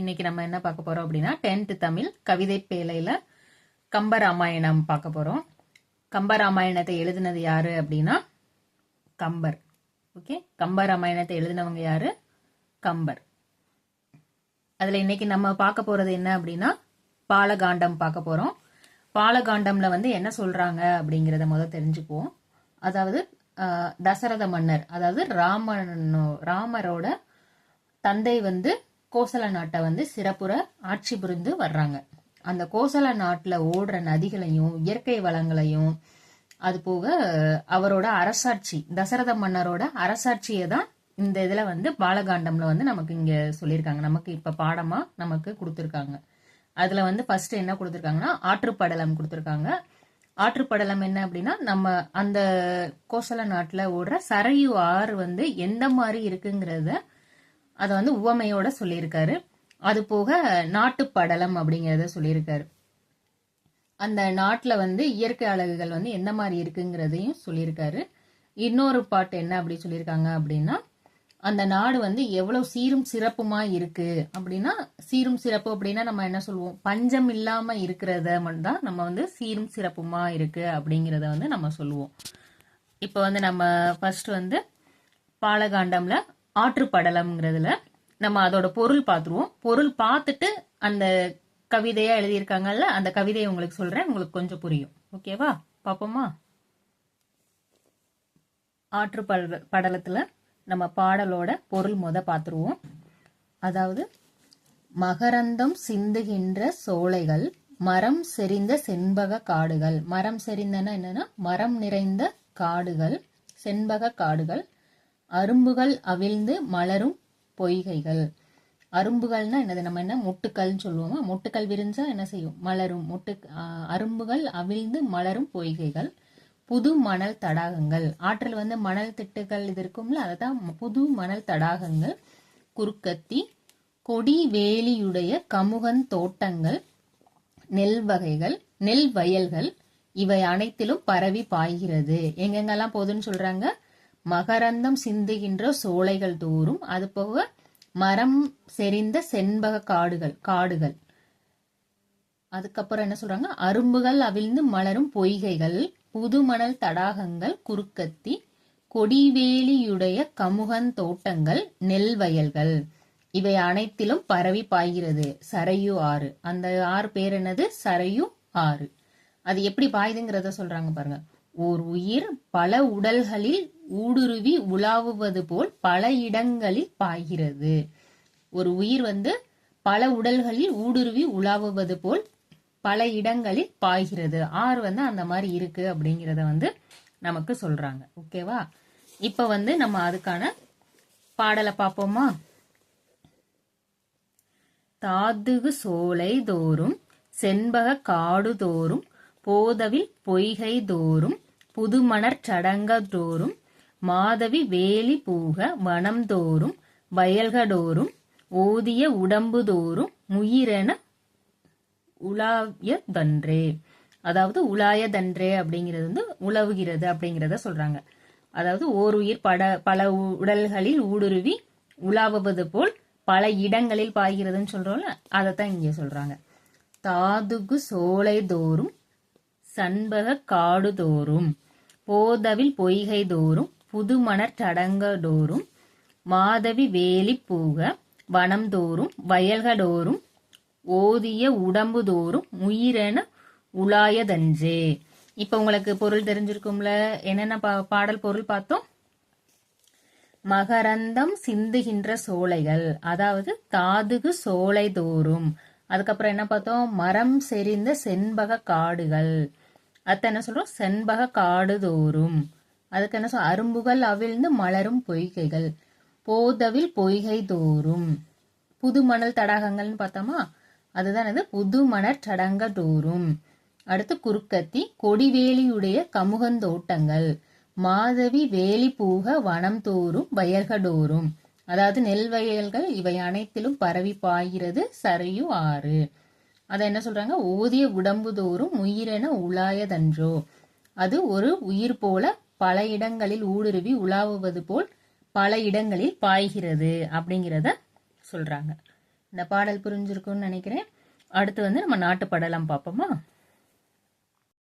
இன்னைக்கு நம்ம என்ன பார்க்க போறோம் அப்படின்னா டென்த் தமிழ் கவிதை பேலையில கம்பராமாயணம் பார்க்க போறோம். கம்பராமாயணத்தை எழுதினது யாரு அப்படின்னா கம்பர். ஓகே கம்பராமாயணத்தை எழுதினவங்க யாரு? கம்பர். அதுல இன்னைக்கு நம்ம பார்க்க போறது என்ன அப்படின்னா பாலகாண்டம் பார்க்க போறோம். பாலகாண்டம்ல வந்து என்ன சொல்றாங்க அப்படிங்கிறத முதல் தெரிஞ்சுக்குவோம். அதாவது தசரத மன்னர் அதாவது ராமனோ ராமரோட தந்தை வந்து கோசல நாட்டை வந்து சிறப்புற ஆட்சி புரிந்து வர்றாங்க. அந்த கோசல நாட்டில் ஓடுற நதிகளையும் இயற்கை வளங்களையும் அது போக அவரோட அரசாட்சி தசரத மன்னரோட அரசாட்சியை தான் இந்த இதில் வந்து பாலகாண்டம்ல வந்து நமக்கு இங்கே சொல்லியிருக்காங்க. நமக்கு இப்போ பாடமாக நமக்கு கொடுத்துருக்காங்க. அதில் வந்து ஃபர்ஸ்ட் என்ன கொடுத்துருக்காங்கன்னா ஆற்றுப்படலம் கொடுத்துருக்காங்க. ஆற்றுப்படலம் என்ன அப்படின்னா நம்ம அந்த கோசல நாட்டில் ஓடுற சரையு ஆறு வந்து எந்த மாதிரி இருக்குங்கிறத அதை வந்து உவமையோட சொல்லியிருக்காரு. அது போக நாட்டுப்படலம் அப்படிங்கிறத சொல்லியிருக்காரு. அந்த நாட்டில் வந்து இயற்கை அழகுகள் வந்து எந்த மாதிரி இருக்குங்கிறதையும் சொல்லியிருக்காரு. இன்னொரு பாட்டு என்ன அப்படி சொல்லியிருக்காங்க அப்படின்னா அந்த நாடு வந்து எவ்வளவு சீரும் சிறப்புமா இருக்கு அப்படின்னா சீரும் சிறப்பு அப்படின்னா நம்ம என்ன சொல்லுவோம்? பஞ்சம் இல்லாம இருக்கிறத மட்டும்தான் நம்ம வந்து சீரும் சிறப்புமா இருக்கு அப்படிங்கிறத வந்து நம்ம சொல்லுவோம். இப்போ வந்து நம்ம ஃபர்ஸ்ட் வந்து பாலகாண்டம்ல ஆற்றுப்படலம்ங்கிறதுல நம்ம அதோட பொருள் பார்த்துருவோம் பொருள் பார்த்துட்டு அந்த கவிதையா எழுதியிருக்காங்கல்ல அந்த கவிதையை உங்களுக்கு சொல்றேன் உங்களுக்கு கொஞ்சம் புரியும். ஓகேவா பாப்போமா? ஆற்று பட படலத்துல நம்ம பாடலோட பொருள் முத பார்த்துருவோம் அதாவது மகரந்தம் சிந்துகின்ற சோலைகள் மரம் செறிந்த செண்பக காடுகள். மரம் செறிந்தன என்னன்னா மரம் நிறைந்த காடுகள் செண்பக காடுகள். அரும்புகள் அவிழ்ந்து மலரும் பொய்கைகள். அரும்புகள்னா என்னது? நம்ம என்ன? முட்டுக்கள்னு சொல்லுவோமா? முட்டுக்கல் விரிஞ்சா என்ன செய்யும்? மலரும். முட்டு அரும்புகள் அவிழ்ந்து மலரும் பொய்கைகள். புது மணல் தடாகங்கள். ஆற்றில் வந்து மணல் திட்டுகள் இது இருக்கும்ல? அதுதான் புது மணல் தடாகங்கள். குறுக்கத்தி கொடி வேலியுடைய கமுகன் தோட்டங்கள் நெல் வகைகள் நெல் வயல்கள். இவை அனைத்திலும் பரவி பாய்கிறது. எங்கெங்கெல்லாம் போகுதுன்னு சொல்றாங்க? மகரந்தம் சிந்துகின்ற சோலைகள் தோறும் அது போக மரம் செறிந்த செண்பக காடுகள் காடுகள். அதுக்கப்புறம் என்ன சொல்றாங்க? அரும்புகள் அவிழ்ந்து மலரும் பொய்கைகள் புதுமணல் தடாகங்கள் குறுக்கத்தி கொடிவேலியுடைய கமுகன் தோட்டங்கள் நெல் வயல்கள். இவை அனைத்திலும் பரவி பாய்கிறது. சரையு ஆறு. அந்த ஆறு பேர் என்னது? சரையு ஆறு. அது எப்படி பாயுதுங்கிறத சொல்றாங்க பாருங்க. ஓர் உயிர் பல உடல்களில் ஊடுருவி உலாவுவது போல் பல இடங்களில் பாய்கிறது. ஒரு உயிர் வந்து பல உடல்களில் ஊடுருவி உலாவுவது போல் பல இடங்களில் பாய்கிறது. ஆறு வந்து அந்த மாதிரி இருக்கு அப்படிங்கிறத வந்து நமக்கு சொல்றாங்க. ஓகேவா இப்ப வந்து நம்ம அதுக்கான பாடலை பார்ப்போமா? தாதுகு சோலை தோறும் செண்பக காடு தோறும் போதவில் பொய்கை தோறும் புதுமணற் சடங்க தோறும் மாதவி வேலி பூக வனம் தோறும் வயல்கடோறும் ஓதிய உடம்பு தோறும் முயிரென உலாயதன்றே அதாவது உலாயதன்றே அப்படிங்கிறது வந்து உலவுகிறது அப்படிங்கிறத சொல்றாங்க. அதாவது ஓர் உயிர் பட பல உடல்களில் ஊடுருவி உலாவுவது போல் பல இடங்களில் பாய்கிறதுன்னு சொல்றோம்ல அதைத்தான் இங்கே சொல்றாங்க. தாதுகு சோலை தோறும் சண்பக காடுதோறும் போதவில் பொய்கை தோறும் புதுமணற் சடங்கடோறும் மாதவி வேலி பூக வனம் வயல்களோறும் வயல்கடோறும் ஓதிய உடம்புதோறும் உயிரென உலாயதன்றே. இப்ப உங்களுக்கு பொருள் தெரிஞ்சிருக்கும்ல என்னென்ன பா- பாடல் பொருள் பார்த்தோம்? மகரந்தம் சிந்துகின்ற சோலைகள் அதாவது தாதுகு சோலை தோறும் அதுக்கப்புறம் என்ன பார்த்தோம்? மரம் செறிந்த செண்பக காடுகள். அத்த என்ன சொல்றோம்? செண்பக காடு தோறும் அதுக்கு என்ன சொல் அரும்புகள் அவிழ்ந்து மலரும் பொய்கைகள். போதவில் பொய்கை தோறும் புது மணல் தடாகங்கள்னு பார்த்தோமா? அதுதான் இது புது மணற் சடங்க தோறும் அடுத்து குறுக்கத்தி கொடிவேலியுடைய கமுகந்தோட்டங்கள். மாதவி வேலி பூக வனம் தோறும் வயல்கடோறும். அதாவது நெல் வயல்கள் இவை அனைத்திலும் பரவி பாய்கிறது சரியு ஆறு. அதை என்ன சொல்றாங்க? ஓதிய உடம்பு தோறும் உயிரென உலாயதன்றோ. அது ஒரு உயிர் போல பல இடங்களில் ஊடுருவி உலாவுவது போல் பல இடங்களில் பாய்கிறது அப்படிங்கிறத சொல்றாங்க. இந்த பாடல் புரிஞ்சிருக்கும்னு நினைக்கிறேன். அடுத்து வந்து நம்ம நாட்டு படலாம் பார்ப்போமா?